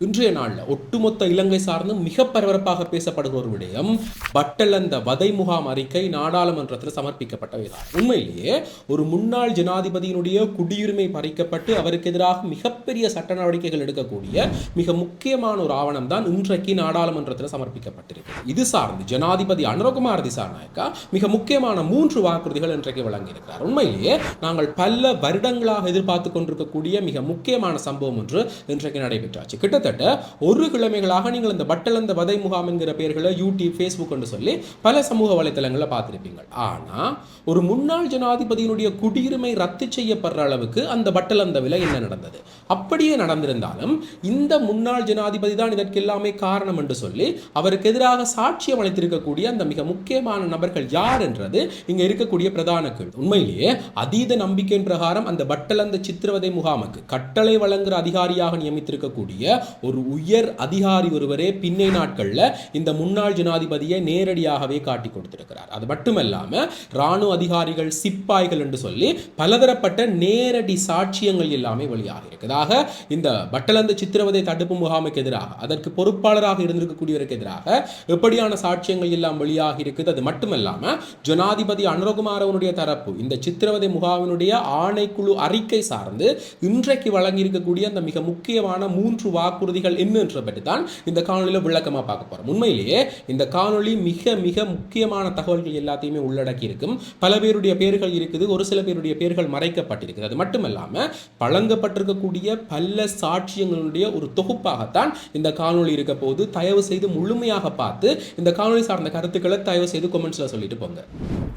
இன்றைய நாளில் ஒட்டுமொத்த இலங்கை சார்ந்து மிக பரபரப்பாக பேசப்படுகிற ஒரு விடயம் பட்டலந்த வதை முகாம் அறிக்கை நாடாளுமன்றத்தில் சமர்ப்பிக்கப்பட்டவைதான் உண்மையிலேயே ஒரு முன்னாள் ஜனாதிபதியினுடைய குடியுரிமை பறிக்கப்பட்டு அவருக்கு எதிராக மிகப்பெரிய சட்ட நடவடிக்கைகள் எடுக்கக்கூடிய மிக முக்கியமான ஒரு ஆவணம் தான் இன்றைக்கு நாடாளுமன்றத்தில் சமர்ப்பிக்கப்பட்டிருக்கு இது சார்ந்து ஜனாதிபதி அனுரகுமார் திசாநாயக்கா மிக முக்கியமான மூன்று வாக்குறுதிகள் இன்றைக்கு வழங்கியிருக்கிறார். உண்மையிலேயே நாங்கள் பல வருடங்களாக எதிர்பார்த்து கொண்டிருக்கக்கூடிய மிக முக்கியமான சம்பவம் ஒன்று இன்றைக்கு நடைபெற்றாச்சு. கிட்டத்தட்ட கிட்டத்தட்ட ஒரு கிழமைகளாக நீங்கள் இந்த பட்டலந்த வதை முகாம் என்கிற பெயர்களை யூடியூப் ஃபேஸ்புக் என்று சொல்லி பல சமூக வலைத்தளங்களில் பார்த்துருப்பீங்க. ஆனால் ஒரு முன்னாள் ஜனாதிபதியினுடைய குடியுரிமை ரத்து செய்யப்படுற அளவுக்கு அந்த பட்டலந்த விலை என்ன நடந்தது? அப்படியே நடந்திருந்தாலும் இந்த முன்னாள் ஜனாதிபதி தான் இதற்கு எல்லாமே காரணம் என்று சொல்லி அவருக்கு எதிராக சாட்சியம் அளித்திருக்கக்கூடிய அந்த மிக முக்கியமான நபர்கள் யார் என்றது இங்கே இருக்கக்கூடிய பிரதான கேள்வி. உண்மையிலேயே அதீத நம்பிக்கையின் பிரகாரம் அந்த பட்டலந்த சித்திரவதை முகாமுக்கு கட்டளை வழங்குகிற அதிகாரியாக நியமித்திருக்கக்கூடிய ஒரு உயர் அதிகாரி ஒருவரே பின்னை நாட்கள்ல இந்த முன்னாள் ஜனாதிபதியை நேரடியாகவே காட்டி கொடுத்திருக்கிறார். அது மட்டுமல்லாமல் இராணுவ அதிகாரிகள் சிப்பாய்கள் என்று சொல்லி பலதரப்பட்ட நேரடி சாட்சியங்கள் எல்லாமே வெளியாக இருக்குதாக இந்த பட்டலந்து சித்திரவதை தடுப்பு முகாமுக்கு எதிராக அதற்கு பொறுப்பாளராக இருந்திருக்கக்கூடியவருக்கு எதிராக எப்படியான சாட்சியங்கள் எல்லாம் வெளியாக இருக்குது? அது மட்டுமல்லாம ஜனாதிபதி அனுரகுமாரவனுடைய தரப்பு இந்த சித்திரவதை முகாமினுடைய ஆணைக்குழு அறிக்கை சார்ந்து இன்றைக்கு வழங்கியிருக்கக்கூடிய அந்த மிக முக்கியமான மூன்று வாக்குறுதிகள் என்னன்ற பற்றி தான் இந்த காணொலியில் விளக்கமாக பார்க்க போறோம். உண்மையிலேயே இந்த காணொளி மிக மிக முக்கியமான தகவல்கள் எல்லாத்தையுமே உள்ளடக்கி இருக்கும். பல பேருடைய பேர்கள் இருக்குது ஒரு சில பேருடைய பேர்கள் மறைக்கப்பட்டிருக்குது. அது மட்டுமல்லாமல் வழங்கப்பட்டிருக்கக்கூடிய பல சாட்சியங்களுடைய ஒரு தொகுப்பாகத்தான் இந்த காணொளி இருக்க போது தயவு செய்து முழுமையாக பார்த்து இந்த காணொலி சார்ந்த கருத்துக்களை தயவு செய்து கொமெண்ட்ஸில் சொல்லிட்டு போங்க.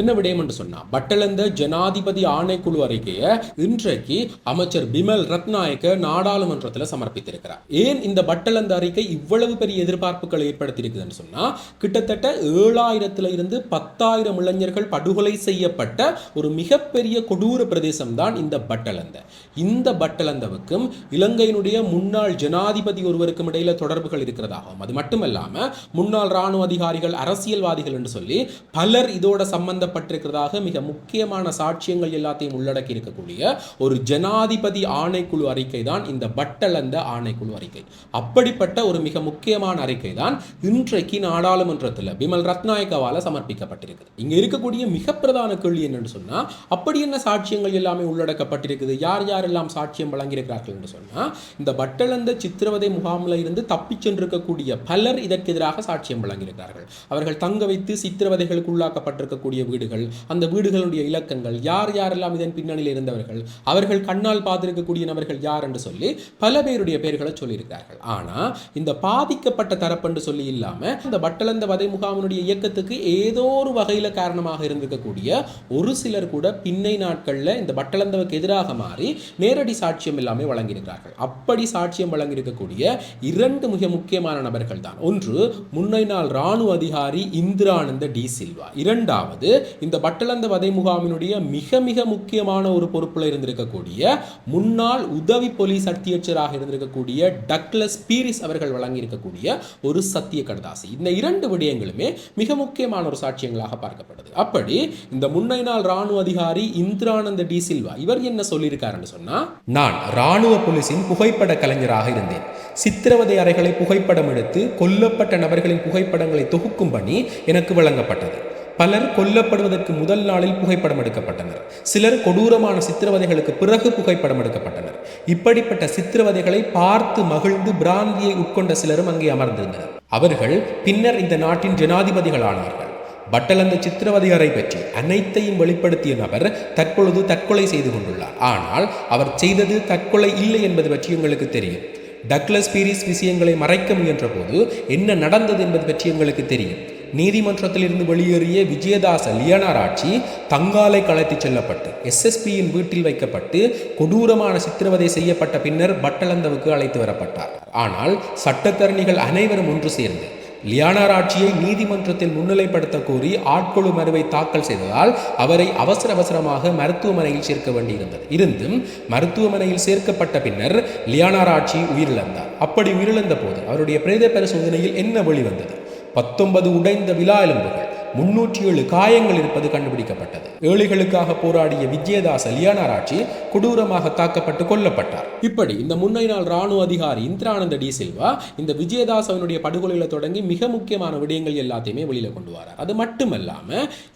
என்ன விடயம் என்று சொன்னா பட்டலந்த ஜனாதிபதி ஆணைக்குழு அறிக்கையை இன்றைக்கு அமைச்சர் பிமல் ரத்நாயக்க நாடாளுமன்றத்தில் சமர்ப்பித்திருக்கிறார். ஏன் இந்த பட்டலந்து அறிக்கை இவ்வளவு பெரிய எதிர்பார்ப்புகளை ஏற்படுத்தியிருக்குதுன்னு சொன்னால் கிட்டத்தட்ட ஏழாயிரத்துல இருந்து பத்தாயிரம் இளைஞர்கள் படுகொலை செய்யப்பட்ட ஒரு மிகப்பெரிய கொடூர பிரதேசம் தான் இந்த பட்டலந்த. இந்த பட்டலந்தவுக்கும் இலங்கையினுடைய முன்னாள் ஜனாதிபதி ஒருவருக்கும் இடையில தொடர்புகள் இருக்கிறதாகும் அது மட்டுமல்லாம முன்னாள் ராணுவ அதிகாரிகள் அரசியல்வாதிகள் என்று சொல்லி பலர் இதோட சம்பந்தப்பட்டிருக்கிறதாக மிக முக்கியமான சாட்சியங்கள் எல்லாத்தையும் உள்ளடக்கி இருக்கக்கூடிய ஒரு ஜனாதிபதி ஆணைக்குழு அறிக்கை தான் இந்த பட்டலந்த ஆணைக்குழு அறிக்கை. அப்படிப்பட்ட ஒரு மிக முக்கியமான அறிக்கை தான் இன்றைக்கு நாடாளுமன்றத்தில் பிமல் ரத்நாயக்கவால சமர்ப்பிக்கப்பட்டிருக்குது. இங்க இருக்கக்கூடிய மிக பிரதான கேள்வி என்னன்னு சொன்னா அப்படி என்ன சாட்சியங்கள் எல்லாமே உள்ளடக்கப்பட்டிருக்குது? யார் யாரெல்லாம் சாட்சியம் வழங்கியிருக்கிறார்கள் என்று சொன்னா இந்த பட்டலந்த சித்திரவதை முகாமில் இருந்து தப்பிச் சென்றிருக்கக்கூடிய பலர் இதற்கு எதிராக சாட்சியம் வழங்கியிருக்கிறார்கள். அவர்கள் தங்க வைத்து சித்திரவதைகளுக்கு உள்ளாக்கப்பட்டிருக்கக்கூடிய வீடுகள் அந்த வீடுகளுடைய இலக்கங்கள் யார் யாரெல்லாம் இதன் பின்னணியில் இருந்தவர்கள் அவர்கள் கண்ணால் பார்த்திருக்கக்கூடிய நபர்கள் யார் என்று சொல்லி பல பேருடைய பெயர்களை சொல்லியிருக்கிறார்கள் ஆனால் இந்த பாதிக்கப்பட்ட தரப்புன்னு சொல்லி இல்லாமல் இந்த வட்டலந்த வதை முகாமினுடைய இயக்கத்துக்கு ஏதோ ஒரு வகையில் காரணமாக இருந்திருக்கக்கூடிய ஒரு சிலர் கூட பின்னை நாட்கள்ல இந்த வட்டலந்தவுக்கு எதிராக மாறி நேரடி சாட்சியம் எல்லாமே வழங்கியிருக்கிறார்கள். அப்படி சாட்சியம் வழங்கியிருக்கக்கூடிய இரண்டு மிக முக்கியமான நபர்கள் தான். ஒன்று முன்னை நாள் ராணுவ அதிகாரி இந்திரானந்த டி சில்வா. இரண்டாவது இந்த வட்டலந்த வதை முகாமினுடைய மிக மிக முக்கியமான ஒரு பொறுப்பில் இருந்திருக்கக்கூடிய முன்னாள் உதவி போலீஸ் அத்தியட்சராக இருந்திருக்கக்கூடிய டக்லஸ் பீரிஸ் அவர்கள் வழங்கியிருக்கக்கூடிய ஒரு சத்திய கடதாசி. இந்த இரண்டு விடயங்களுமே மிக முக்கியமான ஒரு சாட்சியங்களாக பார்க்கப்பட்டது. அப்படி இந்த முன்னை நாள் ராணுவ அதிகாரி இந்திரானந்த டி சில்வா இவர் என்ன சொல்லியிருக்காருன்னு சொன்னா நான் ராணுவ போலீஸின் புகைப்பட கலைஞராக இருந்தேன். சித்திரவதை அறைகளை புகைப்படம் எடுத்து கொல்லப்பட்ட நபர்களின் புகைப்படங்களை தொகுக்கும் பணி எனக்கு வழங்கப்பட்டது. பலர் கொல்லப்படுவதற்கு முதல் நாளில் புகைப்படம் எடுக்கப்பட்டனர். சிலர் கொடூரமான சித்திரவதைகளுக்கு பிறகு புகைப்படம் எடுக்கப்பட்டனர். இப்படிப்பட்ட சித்திரவதைகளை பார்த்து மகிழ்ந்து பிராந்தியை உட்கொண்ட சிலரும் அங்கே அமர்ந்திருந்தனர். அவர்கள் பின்னர் இந்த நாட்டின் ஜனாதிபதிகளானார்கள் பட்டலந்த சித்திரவதை பற்றி அனைத்தையும் வெளிப்படுத்திய நபர் தற்பொழுது தற்கொலை செய்து கொண்டுள்ளார். ஆனால் அவர் செய்தது தற்கொலை இல்லை என்பது பற்றி உங்களுக்கு தெரியும். டக்ளஸ் பீரிஸ் விஷயங்களை மறைக்க முயன்ற போது என்ன நடந்தது என்பது பற்றி எங்களுக்கு தெரியும். நீதிமன்றத்திலிருந்து வெளியேறிய விஜயதாச லியனாராட்சி தங்காலை கலைத்துச் செல்லப்பட்டு எஸ்எஸ்பியின் வீட்டில் வைக்கப்பட்டு கொடூரமான சித்திரவதை செய்யப்பட்ட பின்னர் பட்டலந்தவுக்கு அழைத்து வரப்பட்டார். ஆனால் சட்டத்தரணிகள் அனைவரும் ஒன்று சேர்ந்து லியானாராட்சியை நீதிமன்றத்தில் முன்னிலைப்படுத்த கோரி ஆட்கொழு மனுவை தாக்கல் செய்ததால் அவரை அவசர அவசரமாக மருத்துவமனையில் சேர்க்க வேண்டியிருந்தது. இருந்தும் மருத்துவமனையில் சேர்க்கப்பட்ட பின்னர் லியானாராட்சி உயிரிழந்தார். அப்படி உயிரிழந்த போது அவருடைய பிரேத பரிசோதனையில் என்ன வெளிவந்தது? பத்தொன்பது உடைந்த விழா எலும்புகள் முன்னூற்றி ஏழு காயங்கள் இருப்பது கண்டுபிடிக்கப்பட்டது. ஏழைகளுக்காக போராடிய விஜயதாச லியானாராட்சி கொடூரமாக தாக்கப்பட்டு கொல்லப்பட்டார். இப்படி இந்த முன்னை நாள் ராணுவ அதிகாரி இந்திரானந்த டி சில்வா இந்த விஜயதாசவனுடைய படுகொலையில தொடங்கி மிக முக்கியமான விடயங்கள் எல்லாத்தையுமே வெளியில கொண்டு வரார். அது மட்டுமல்லாம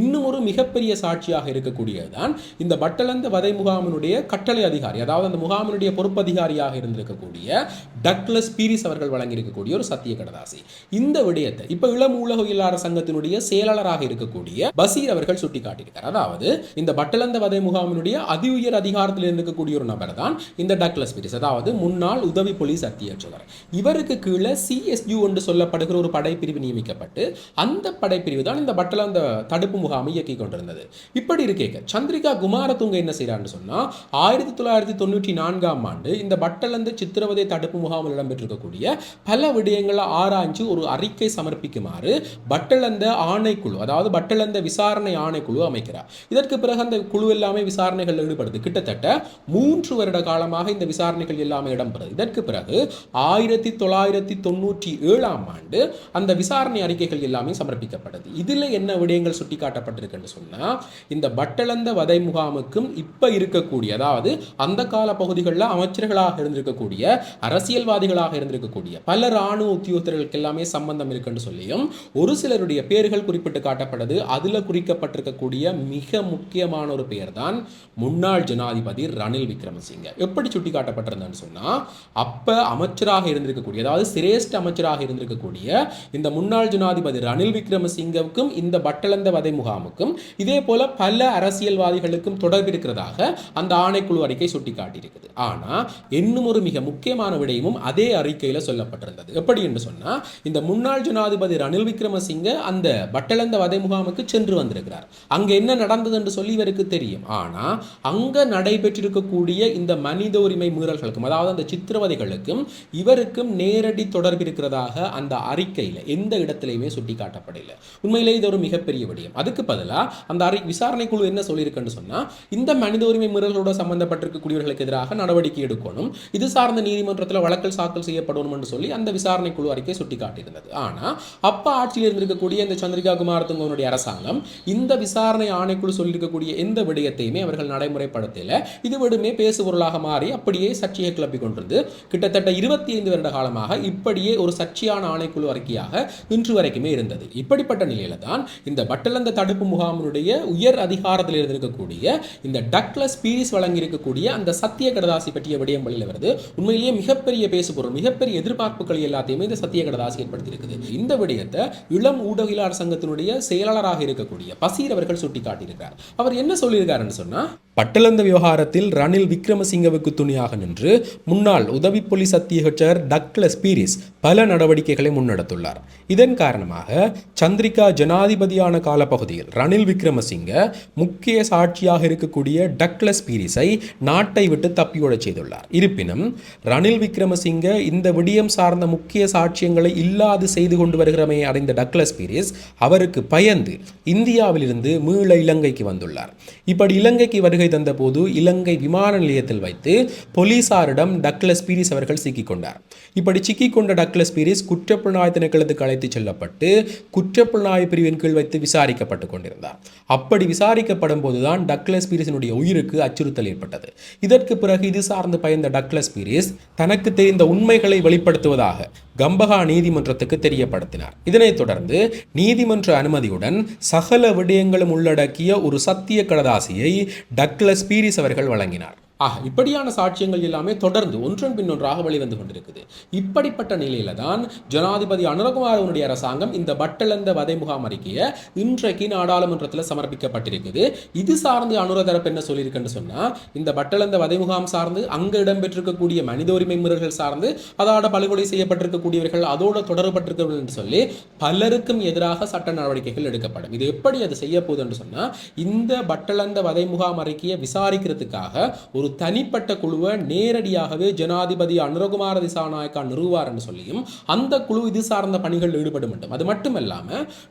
இன்னும் ஒரு மிகப்பெரிய சாட்சியாக இருக்கக்கூடியதுதான் இந்த பட்டலந்த வதை முகாமினுடைய கட்டளை அதிகாரி அதாவது அந்த முகாமினுடைய பொறுப்பதிகாரியாக இருந்திருக்கக்கூடிய டக்ளஸ் பீரிஸ் அவர்கள் வழங்கியிருக்கக்கூடிய ஒரு சத்திய கடதாசி இந்த விடயத்தை இப்ப இளம் ஊடகவியலாளர் சங்கத்தினுடைய செயலாளராக இருக்கக்கூடிய பசீர் அவர்கள் சுட்டிக்காட்டியிருக்கார். அதாவது இந்த பட்டலந்த வதை முகாமினுடைய அதி உயர் அதிகாரத்தில் இருக்கக்கூடிய ஒரு நபர் தான் இந்த டக்லஸ் பிரிஸ். அதாவது முன்னாள் உதவி போலீஸ் அத்தியட்சகர். இவருக்கு கீழே சிஎஸ்யூ என்று சொல்லப்படுகிற ஒரு படைப்பிரிவு நியமிக்கப்பட்டு அந்த படைப்பிரிவு தான் இந்த பட்டலந்த தடுப்பு முகாமை இயக்கி கொண்டிருந்தது. இப்படி இருக்கேக்க சந்திரிகா குமாரதுங்க என்ன செய்யறான்னு சொன்னா ஆயிரத்தி தொள்ளாயிரத்தி தொண்ணூற்றி நான்காம் ஆண்டு இந்த பட்டலந்த சித்திரவதை தடுப்பு முகாமில் இடம்பெற்றிருக்கக்கூடிய பல விடயங்களை ஆராய்ஞ்சு ஒரு அறிக்கை சமர்ப்பிக்குமாறு பட்டலந்த ஆணைக்குழு அதாவது பட்டலந்த விசாரணை ஆணைக்குழு அமைக்கிறார். இதற்கு பிறகு அந்த குழு எல்லாமே விசாரணைகள் ஈடுபடுது. கிட்டத்தட்ட மூன்று வருட காலமாக இந்த விசாரணைகள் எல்லாமே இடம்பெறுது. இதற்கு பிறகு ஆயிரத்தி தொள்ளாயிரத்தி தொண்ணூற்றி ஏழாம் ஆண்டு அந்த விசாரணை அறிக்கைகள் எல்லாமே சமர்ப்பிக்கப்பட்டது இதில் என்ன விடயங்கள் சுட்டிக்காட்டப்பட்டிருக்குன்னு சொன்னா இந்த பட்டளந்த வதை முகாமுக்கும் இப்ப இருக்கக்கூடிய அதாவது அந்த கால பகுதிகளில் அமைச்சர்களாக இருந்திருக்கக்கூடிய அரசியல்வாதிகளாக இருந்திருக்கக்கூடிய பல ராணுவ உத்தியோகத்தர்களுக்கு எல்லாமே சம்பந்தம் இருக்குன்னு சொல்லியும் ஒரு சிலருடைய பேர்கள் குறிப்பிட்ட குறிப்பிட்டு காட்டப்படுது அதில் குறிக்கப்பட்டிருக்கக்கூடிய மிக முக்கியமான ஒரு பெயர் தான் முன்னாள் ஜனாதிபதி ரணில் விக்ரமசிங்க. எப்படி சுட்டி காட்டப்பட்டிருந்தான்னு சொன்னால் அப்போ அமைச்சராக இருந்திருக்கக்கூடிய அதாவது சிரேஷ்ட அமைச்சராக இருந்திருக்கக்கூடிய இந்த முன்னாள் ஜனாதிபதி ரணில் விக்ரமசிங்கவுக்கும் இந்த பட்டளந்த வதை முகாமுக்கும் இதே போல பல அரசியல்வாதிகளுக்கும் தொடர்பு இருக்கிறதாக அந்த ஆணைக்குழு அறிக்கை சுட்டிக்காட்டியிருக்குது. ஆனால் இன்னும் ஒரு மிக முக்கியமான விடயமும் அதே அறிக்கையில் சொல்லப்பட்டிருந்தது. எப்படி என்று சொன்னால் இந்த முன்னாள் ஜனாதிபதி ரணில் விக்ரமசிங்க அந்த பட்டளந்த இந்த வதை முகாமுக்கு சென்று வந்திருக்கிறார். அங்கே என்ன நடந்தது என்று சொல்லி இவருக்கு தெரியும். ஆனால் அங்கே நடைபெற்றிருக்கக்கூடிய இந்த மனித உரிமை மீறல்களுக்கும் அதாவது அந்த சித்திரவதைகளுக்கும் இவருக்கும் நேரடி தொடர்பு இருக்கிறதாக அந்த அறிக்கையில் எந்த இடத்திலையுமே சுட்டிக்காட்டப்படல. உண்மையிலே இது ஒரு மிகப்பெரிய விடயம். அதுக்கு பதிலாக அந்த அறி விசாரணை குழு என்ன சொல்லியிருக்குன்னு சொன்னால் இந்த மனித உரிமை மீறல்களோட சம்பந்தப்பட்டிருக்கக்கூடியவர்களுக்கு எதிராக நடவடிக்கை எடுக்கணும் இது சார்ந்த நீதிமன்றத்தில் வழக்கல் தாக்கல் செய்யப்படணும் என்று சொல்லி அந்த விசாரணை குழு அறிக்கை சுட்டி காட்டியிருந்தது ஆனால் அப்பா ஆட்சியில் இருந்திருக்கக்கூடிய இந்த சந்திரிகா குமார் குமாரதுங்கவனுடைய அரசாங்கம் இந்த விசாரணை ஆணைக்குழு சொல்லியிருக்கக்கூடிய எந்த விடயத்தையுமே அவர்கள் நடைமுறைப்படுத்தல. இது விடுமே பேசுபொருளாக மாறி அப்படியே சர்ச்சையை கிளப்பி கொண்டிருந்து கிட்டத்தட்ட இருபத்தி ஐந்து வருட காலமாக இப்படியே ஒரு சர்ச்சையான ஆணைக்குழு அறிக்கையாக இன்று வரைக்குமே இருந்தது. இப்படிப்பட்ட நிலையில தான் இந்த பட்டலந்த தடுப்பு முகாமினுடைய உயர் அதிகாரத்தில் இருந்திருக்கக்கூடிய இந்த டக்லஸ் பீரிஸ் வழங்கியிருக்கக்கூடிய அந்த சத்திய கடதாசி பற்றிய விடயம் வெளியில் வருது. உண்மையிலேயே மிகப்பெரிய பேசுபொருள் மிகப்பெரிய எதிர்பார்ப்புகள் எல்லாத்தையுமே இந்த சத்திய கடதாசி ஏற்படுத்தியிருக்குது. இந்த விடயத்தை இளம் ஊடகிலார் சங்கத்தினுடைய செயலாளராக இருக்கக்கூடிய பசீர் அவர்கள் சுட்டிக்காட்டியிருக்கிறார். அவர் என்ன சொல்லியிருக்காருன்னு சொன்னா பட்டலந்த விவகாரத்தில் ரணில் விக்ரமசிங்கவுக்கு துணையாக நின்று முன்னாள் உதவி போலீஸ் அத்தியகச்சர் டக்ளஸ் பீரிஸ் பல நடவடிக்கைகளை முன்னெடுத்துள்ளார். இதன் காரணமாக சந்திரிகா ஜனாதிபதியான காலப்பகுதியில் ரணில் விக்ரமசிங்க முக்கிய சாட்சியாக இருக்கக்கூடிய டக்ளஸ் பீரிஸை நாட்டை விட்டு தப்பியோடச் செய்துள்ளார். இருப்பினும் ரணில் விக்ரமசிங்க இந்த விடியம் சார்ந்த முக்கிய சாட்சியங்களை இல்லாது செய்து கொண்டு வருகிறமே அடைந்த டக்ளஸ் பீரிஸ் அவருக்கு பயந்து இந்தியாவிலிருந்து மீள இலங்கைக்கு வந்துள்ளார். இப்படி இலங்கைக்கு வருகை தந்தபோது இலங்கை விமான நிலையத்தில் வைத்து போலீசாரிடம் டக்லஸ் பீரிஸ் அவர்கள் சிக்கிக்கொண்டார் இப்படி சிக்கிக்கொண்ட டக்லஸ் பீரிஸ் குற்றப்புலனாய்வு திணைக்களத்துக்கு அழைத்துச் செல்லப்பட்டு குற்றப்புலனாய்வு பிரிவின் கீழ் வைத்து விசாரிக்கப்பட்டு கொண்டிருந்தார். அப்படி விசாரிக்கப்படும் போதுதான் டக்லஸ் பீரிஸினுடைய உயிருக்கு அச்சுறுத்தல் ஏற்பட்டது. இதற்கு பிறகு இது சார்ந்து பயந்த டக்லஸ் பீரிஸ் தனக்கு தெரிந்த உண்மைகளை வெளிப்படுத்துவதாக கம்பகா நீதிமன்றத்துக்கு தெரியப்படுத்தினார். இதனைத் தொடர்ந்து நீதிமன்ற அனுமதியுடன் சகல விடயங்களும் உள்ளடக்கிய ஒரு சத்திய கடதாசியை டக்ளஸ் பீரிஸ் அவர்கள் வழங்கினார். ஆக இப்படியான சாட்சியங்கள் எல்லாமே தொடர்ந்து ஒன்றன் பின் ஒன்றாக வெளிவந்து கொண்டிருக்குது. இப்படிப்பட்ட நிலையில தான் ஜனாதிபதி அனுரகுமாரனுடைய அரசாங்கம் இந்த பட்டளந்த வதை முகாம் அறிக்கையை இன்றைக்கு நாடாளுமன்றத்தில் சமர்ப்பிக்கப்பட்டிருக்குது. இது சார்ந்து அனுர தரப்பு என்ன சொல்லியிருக்குன்னு சொன்னா இந்த பட்டளந்த வதை முகாம் சார்ந்து அங்க இடம்பெற்றிருக்கக்கூடிய மனித உரிமை மீறல்கள் சார்ந்து அதோட படுகொலை செய்யப்பட்டிருக்கக்கூடியவர்கள் அதோட தொடர்பட்டிருக்கவர்கள் என்று சொல்லி பலருக்கும் எதிராக சட்ட நடவடிக்கைகள் எடுக்கப்படும். இது எப்படி அது செய்ய போகுது என்று சொன்னா இந்த பட்டளந்த வதை முகாம் அறிக்கையை விசாரிக்கிறதுக்காக ஒரு ஒரு தனிப்பட்ட குழுவை நேரடியாகவே ஜனாதிபதி அனுரகுமார திசாநாயக்கா நிறுவார்னு சொல்லியும் அந்த குழு இது சார்ந்த பணிகள் ஈடுபடும் வேண்டும் அது மட்டுமல்லாம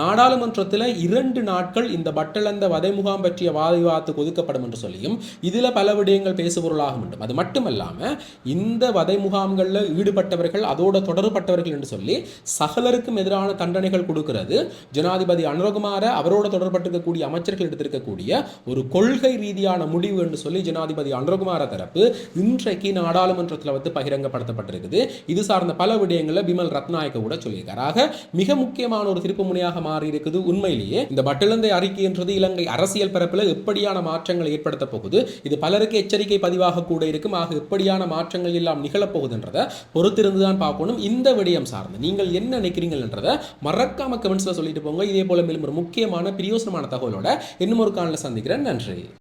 நாடாளுமன்றத்தில் இரண்டு நாட்கள் இந்த பட்டளந்த வதை முகாம் பற்றிய வாத விவாதத்துக்கு ஒதுக்கப்படும் என்று சொல்லியும் இதில் பல விடயங்கள் பேசுபொருளாக வேண்டும் அது மட்டுமல்லாம இந்த வதை முகாம்களில் ஈடுபட்டவர்கள் அதோட தொடர்பட்டவர்கள் என்று சொல்லி சகலருக்கும் எதிரான தண்டனைகள் கொடுக்கிறது ஜனாதிபதி அனுரகுமார அவரோட தொடர்பட்டிருக்கக்கூடிய அமைச்சர்கள் எடுத்திருக்கக்கூடிய ஒரு கொள்கை ரீதியான முடிவு என்று சொல்லி ஜனாதிபதி அனுரகுமார தரப்பு இன்றைக்கு நாடாளுமன்றத்தில் வந்து பகிரங்கப்படுத்தப்பட்டிருக்குது. இது சார்ந்த பல விடயங்களை பிமல் ரத்நாயக்க கூட சொல்லியிருக்காரு. ஆக மிக முக்கியமான ஒரு திருப்பு முனையாக மாறி இருக்குது உண்மையிலேயே. இந்த பட்டிலந்தை அறிக்கை என்றது இலங்கை அரசியல் பரப்பில் எப்படியான மாற்றங்களை ஏற்படுத்த போகுது இது பலருக்கு எச்சரிக்கை பதிவாக கூட இருக்கும். ஆக எப்படியான மாற்றங்கள் எல்லாம் நிகழப்போகுதுன்றதை பொறுத்திருந்து தான் பார்க்கணும். இந்த விடயம் சார்ந்து நீங்கள் என்ன நினைக்கிறீங்கன்றதை மறக்காம கமெண்ட்ஸில் சொல்லிட்டு போங்க. இதே போல மேலும் ஒரு முக்கியமான பிரியோசனமான தகவலோட இன்னும் ஒரு காலில் சந்திக்கிறேன். நன்றி.